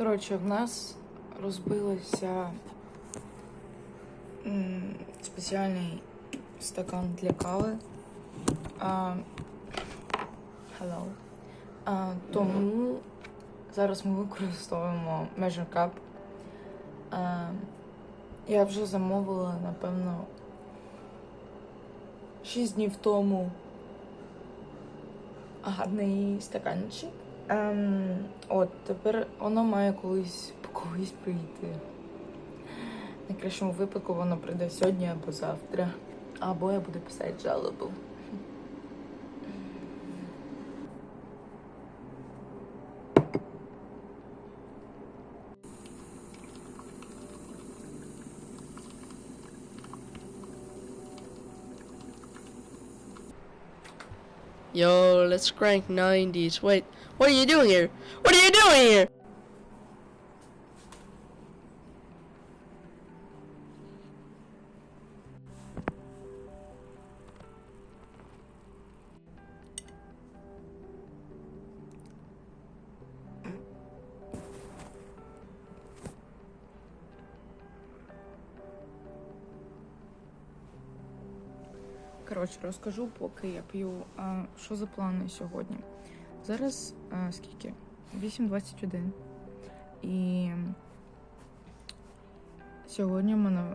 Коротше, в нас розбилося спеціальний стакан для кави. А, hello. Тому зараз ми використовуємо Measure Cup. Я вже замовила, напевно, 6 днів тому гарний стаканчик. Ем, от, тепер воно має колись колись прийти. Найкращому випадку воно прийде сьогодні або завтра. Або я буду писати жалобу. Yo, let's crank 90s. Wait, what are you doing here? What are you doing here? Коротше, розкажу, поки я п'ю, що за плани сьогодні. Зараз а, скільки? 8.21. І сьогодні в мене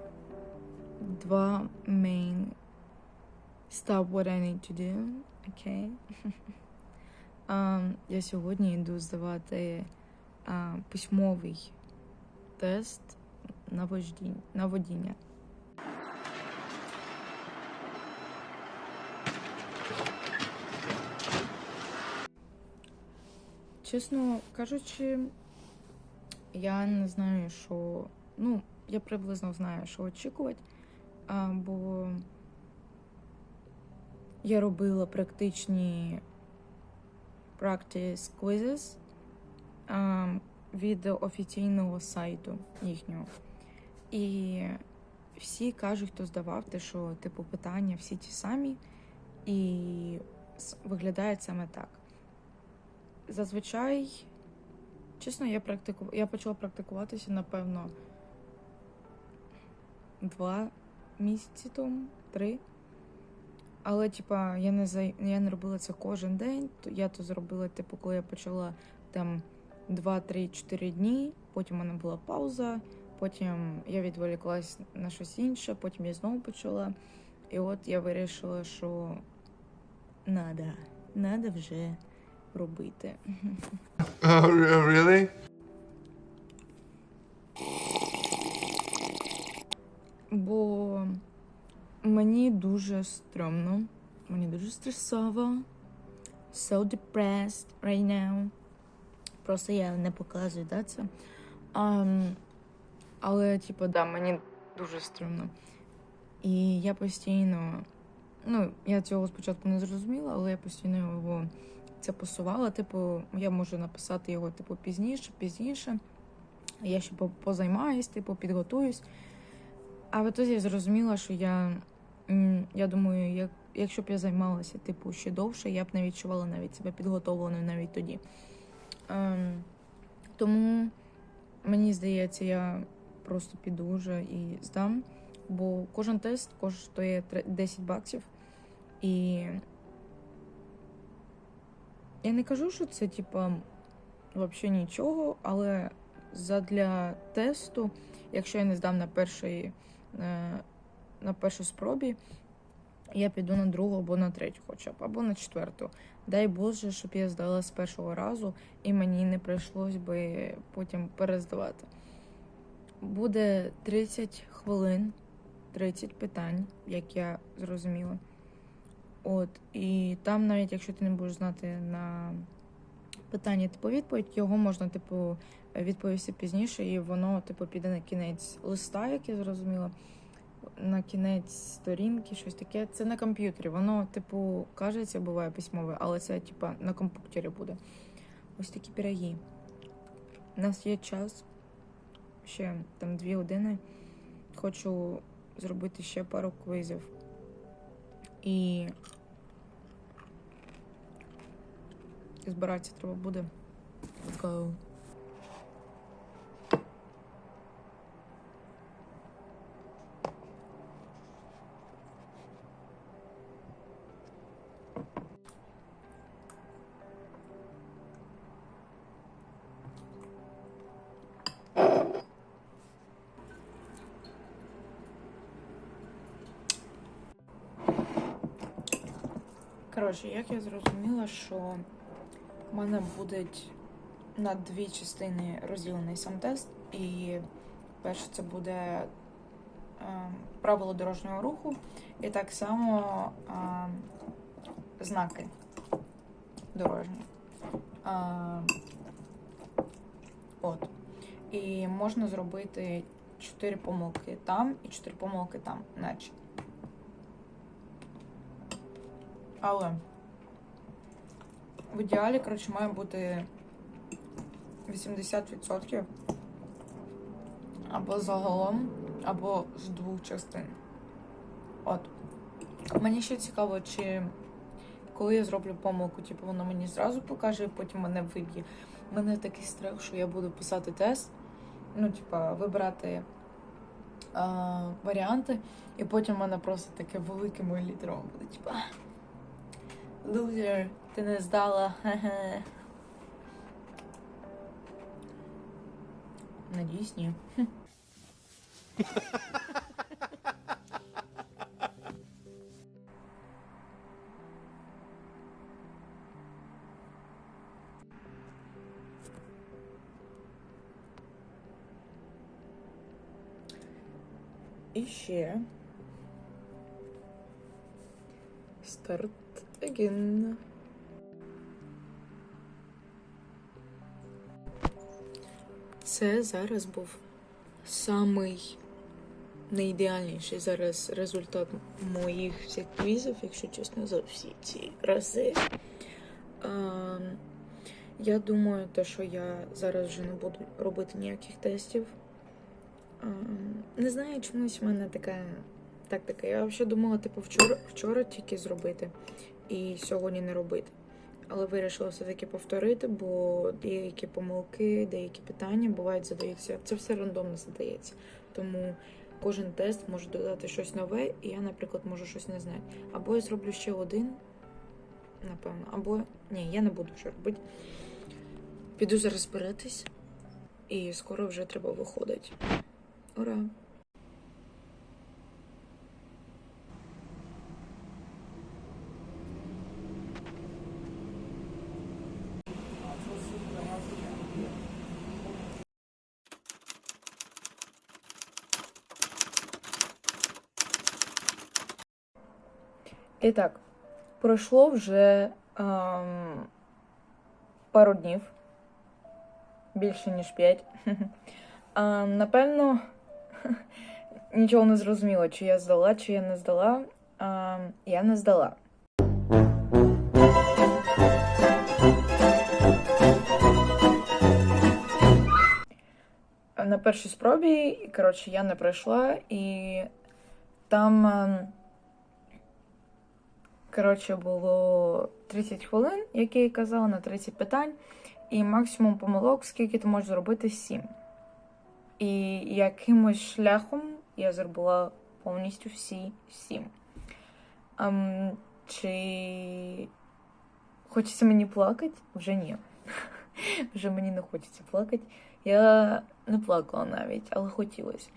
два main stop what I need to do. Окей. А, я сьогодні йду здавати а, письмовий тест. На водіння. Чесно кажучи, я не знаю, що. Ну, я приблизно знаю, що очікувати, а, бо я робила практичні practice quizzes а, від офіційного сайту їхнього. І всі кажуть, хто здавав, те, що типу питання всі ті самі, і виглядає саме так. Зазвичай, чесно, я практику... я почала практикуватися, напевно, два місяці тому, три. Але, типа, я не за... я не робила це кожен день. Я то зробила, типу, коли я почала там 2-3-4 дні, потім у мене була пауза, потім я відволіклась на щось інше, потім я знову почала. І от я вирішила, що надо, надо вже робити. Oh, really? Бо мені дуже стрьомно, мені дуже стресово. So depressed right now. Просто я не показую, да, це. Um, але, типу, да, мені дуже стрьомно. І я постійно, ну, я цього спочатку не зрозуміла, але я постійно його це посувала. Типу, я можу написати його, типу, пізніше, пізніше. Я ще позаймаюсь, типу, підготуюсь. А в я зрозуміла, що я, я думаю, як, якщо б я займалася типу ще довше, я б не відчувала навіть себе підготовленою навіть тоді. Ем, тому мені здається, я просто піду вже і здам, бо кожен тест коштує 10 баксів. І я не кажу, що це типа взагалі нічого, але задля тесту, якщо я не здам на перший е, на першій спробі, я піду на другу або на третю, хоча б, або на четверту. Дай Боже, щоб я здала з першого разу і мені не прийшлось би потім перездавати. Буде 30 хвилин, 30 питань, як я зрозуміла. От, і там, навіть якщо ти не будеш знати на питання типу відповідь, його можна, типу, відповісти пізніше, і воно, типу, піде на кінець листа, як я зрозуміла, на кінець сторінки, щось таке. Це на комп'ютері. Воно, типу, кажеться, буває письмове, але це, типу, на комп'ютері буде. Ось такі пироги. У нас є час, ще там дві години. Хочу зробити ще пару квизів. І і збиратися треба буде. Let's go. Коротше, як я зрозуміла, що в мене буде на дві частини розділений сам тест, і перше це буде е, правило дорожнього руху, і так само е, знаки дорожні. Е, от. І можна зробити 4 помилки там і 4 помилки там, наче. Але в ідеалі, коротше, має бути 80% або загалом, або з двох частин. От. Мені ще цікаво, чи коли я зроблю помилку, типу воно мені зразу покаже, і потім мене виб'є. У мене такий страх, що я буду писати тест, ну, типа, вибирати а, варіанти, і потім в мене просто таке великими літерами буде, типа. Лузер, ти не здала. Хе-хе. Надіюсь, ні. І ще. Старт again. Це зараз був самий найідеальніший зараз результат моїх всіх квізів, якщо чесно, за всі ці рази. А, я думаю, те, що я зараз вже не буду робити ніяких тестів. А, не знаю, чомусь в мене така тактика. Я взагалі думала, типу, вчора, вчора тільки зробити і сьогодні не робити. Але вирішила все-таки повторити, бо деякі помилки, деякі питання бувають задаються. Це все рандомно задається. Тому кожен тест може додати щось нове, і я, наприклад, можу щось не знати. Або я зроблю ще один, напевно, або ні, я не буду вже робити. Піду зараз збиратись, і скоро вже треба виходити. Ура! І так, пройшло вже пару днів, більше ніж п'ять. Ем, напевно, нічого не зрозуміло, чи я здала, чи я не здала. Ем, я не здала. На першій спробі, коротше, я не пройшла, і там. ем, Коротше, було 30 хвилин, як я і казала, на 30 питань, і максимум помилок, скільки ти можеш зробити 7. І якимось шляхом я зробила повністю всі 7. Ем, чи хочеться мені плакати? Вже ні. Вже мені не хочеться плакати. Я не плакала навіть, але хотілося.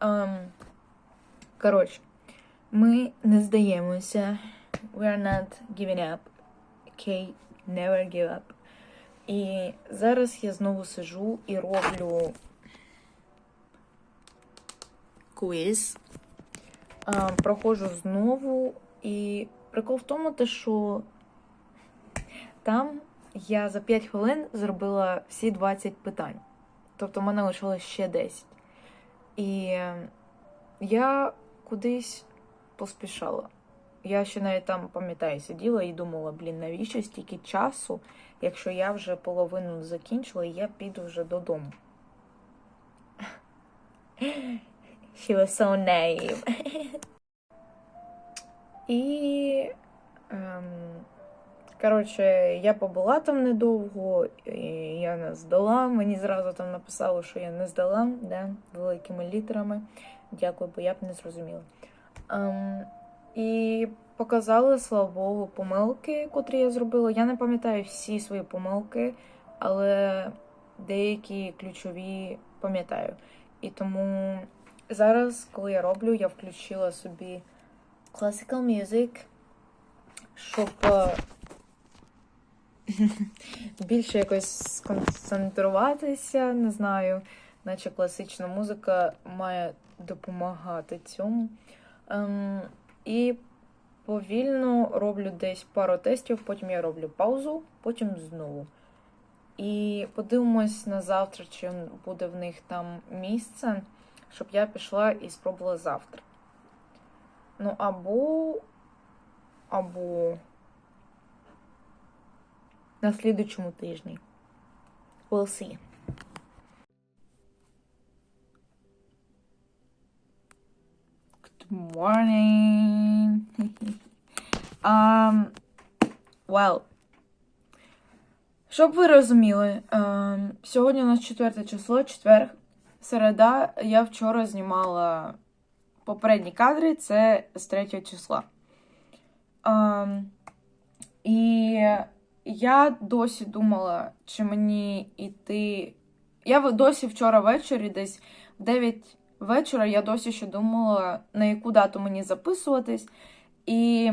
Ем, коротше, ми не здаємося. We are not giving up. Okay, never give up. І зараз я знову сижу і роблю квіз. Проходжу знову. І прикол в тому, те, що там я за 5 хвилин зробила всі 20 питань. Тобто в мене лишилось ще 10. І я кудись поспішала. Я ще навіть там пам'ятаю, сиділа і думала, блін, навіщо стільки часу, якщо я вже половину закінчила, і я піду вже додому. She was so naive. І. Ем, коротше, я побула там недовго, і я не здала. Мені зразу там написали, що я не здала, да, великими літерами. Дякую, бо я б не зрозуміла. Ем, і показали, слава Богу, помилки, котрі я зробила. Я не пам'ятаю всі свої помилки, але деякі ключові пам'ятаю. І тому зараз, коли я роблю, я включила собі classical music, щоб е, більше якось сконцентруватися, не знаю, наче класична музика має допомагати цьому. Ем, і повільно роблю десь пару тестів, потім я роблю паузу, потім знову. І подивимось на завтра, чи буде в них там місце, щоб я пішла і спробувала завтра. Ну, або. Або. На слідучому тижні. We'll see. Morning. um, well. Щоб ви розуміли, ем, сьогодні у нас четверте число, четвер, середа. Я вчора знімала попередні кадри, це з третього числа. Ем, і я досі думала, чи мені йти. Я досі вчора ввечері, десь в 9 вечора, я досі ще думала, на яку дату мені записуватись. І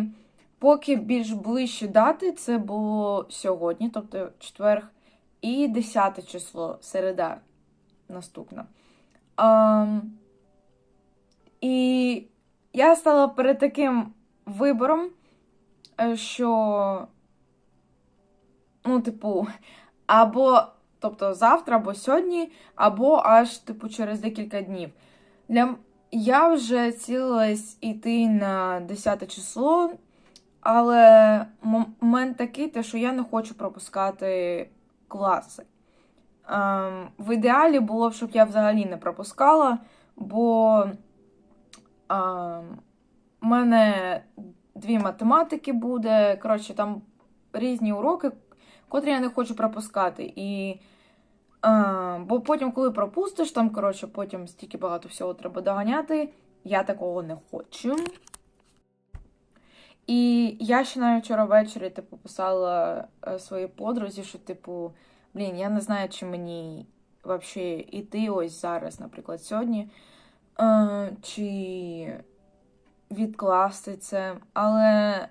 поки більш ближче дати, це було сьогодні, тобто четверг, і 10 число, середа наступна. Ем, і я стала перед таким вибором, е, що, ну, типу, або, тобто, завтра, або сьогодні, або аж, типу, через декілька днів. Для... Я вже цілилась йти на 10 число, але момент такий, те, що я не хочу пропускати класи. Ем, в ідеалі було б, щоб я взагалі не пропускала, бо ем, у мене дві математики буде. Коротше, там різні уроки, котрі я не хочу пропускати. І, бо потім, коли пропустиш, там, коротше, потім стільки багато всього треба доганяти. Я такого не хочу. І я ще навіть вчора ввечері типу, писала е, своїй подрузі, що, типу, блін, я не знаю, чи мені взагалі іти ось зараз, наприклад, сьогодні, е, чи відкласти це. Але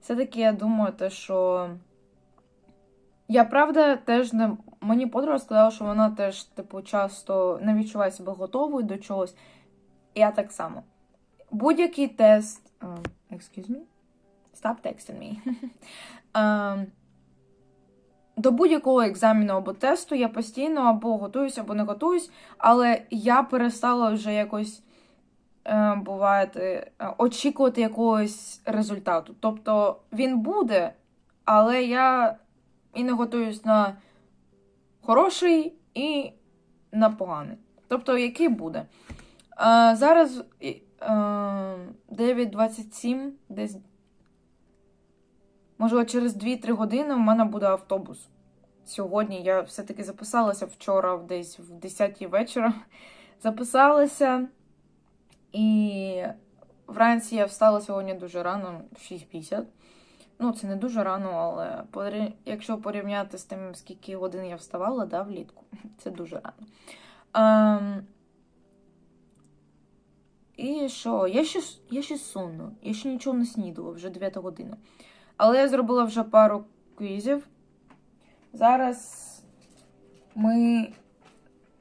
все-таки я думаю, те, що я правда теж не. Мені подруга сказала, що вона теж, типу, часто не відчуває себе готовою до чогось. Я так само. Будь-який тест. Um, excuse me? Stop texting me. um, до будь-якого екзамену або тесту я постійно або готуюсь, або не готуюсь, але я перестала вже якось е, буває, е, очікувати якогось результату. Тобто він буде, але я і не готуюсь на хороший, і на поганий. Тобто, який буде. Е, зараз е, 9.27, десь. Можливо, через 2-3 години в мене буде автобус. Сьогодні я все-таки записалася вчора, десь в 10 вечора. Записалася. І вранці я встала сьогодні дуже рано, в 6.50. Ну, це не дуже рано, але якщо порівняти з тим, скільки годин я вставала, да, влітку, це дуже рано. Ем... І що? Я ще, я ще сунну. Я ще нічого не снідала, вже 9 година. Але я зробила вже пару квізів. Зараз ми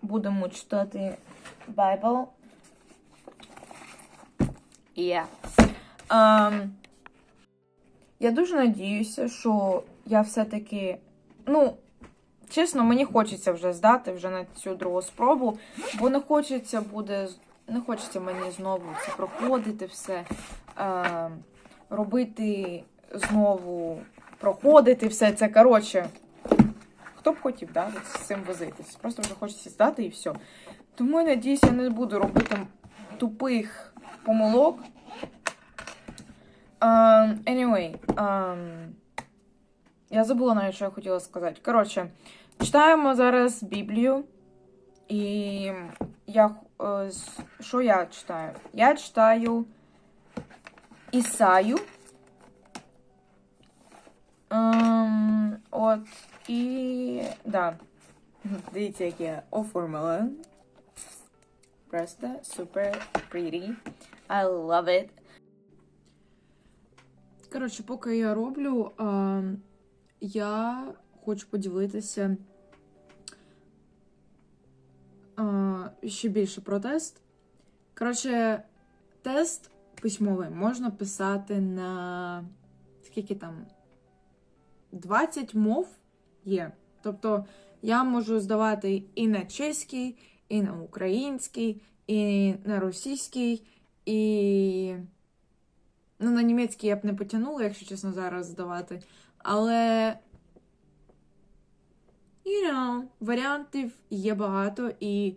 будемо читати Bible. Yeah. Ем, я дуже надіюся, що я все-таки. Ну, чесно, мені хочеться вже здати вже на цю другу спробу, бо не хочеться буде. Не хочеться мені знову це проходити все. Е, робити знову, проходити все це. Коротше, хто б хотів, да, з цим возитись. Просто вже хочеться здати і все. Тому я надіюсь, я не буду робити тупих помилок. Um, anyway, um, я забула навіть, що я хотіла сказати. Коротше, читаємо зараз Біблію. І я, е, що я читаю? Я читаю Ісаю. Ем, от, і. Да. Дивіться, як я оформила. Просто super pretty. I love it. Коротше, поки я роблю, а, я хочу поділитися а, ще більше про тест. Коротше, тест письмовий можна писати на скільки там? 20 мов є. Тобто я можу здавати і на чеський, і на український, і на російський, і. Ну, на німецький я б не потягнула, якщо чесно, зараз здавати. Але. You know, варіантів є багато, і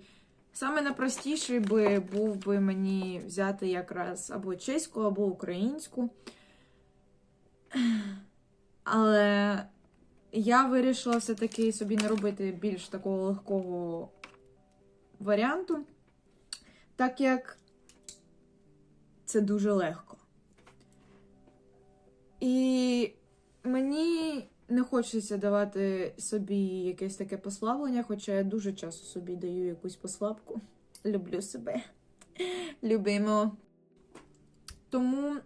саме найпростіший би був би мені взяти якраз або чеську, або українську. Але я вирішила все-таки собі не робити більш такого легкого варіанту, так як це дуже легко. І мені не хочеться давати собі якесь таке послаблення, хоча я дуже часто собі даю якусь послабку. Люблю себе. Любимо. Тому,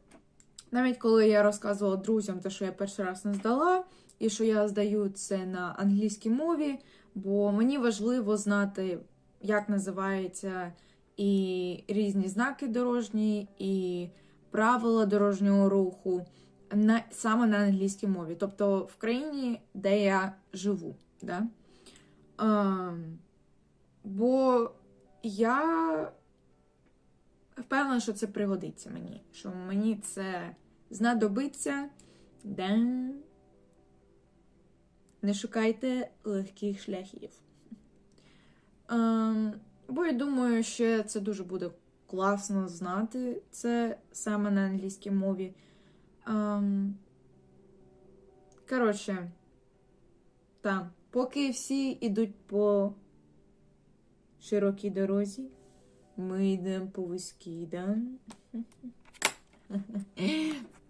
навіть коли я розказувала друзям, те, що я перший раз не здала, і що я здаю це на англійській мові, бо мені важливо знати, як називаються і різні знаки дорожні, і правила дорожнього руху на, саме на англійській мові, тобто в країні, де я живу. Да? Ем, бо я впевнена, що це пригодиться мені, що мені це знадобиться. Да? Не шукайте легких шляхів. Ем, бо я думаю, що це дуже буде класно знати це саме на англійській мові. Коротше, так, поки всі йдуть по широкій дорозі, ми йдемо по вузькій, да?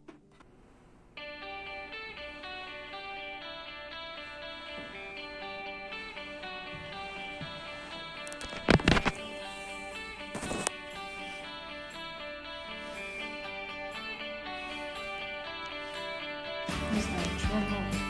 Just like, draw.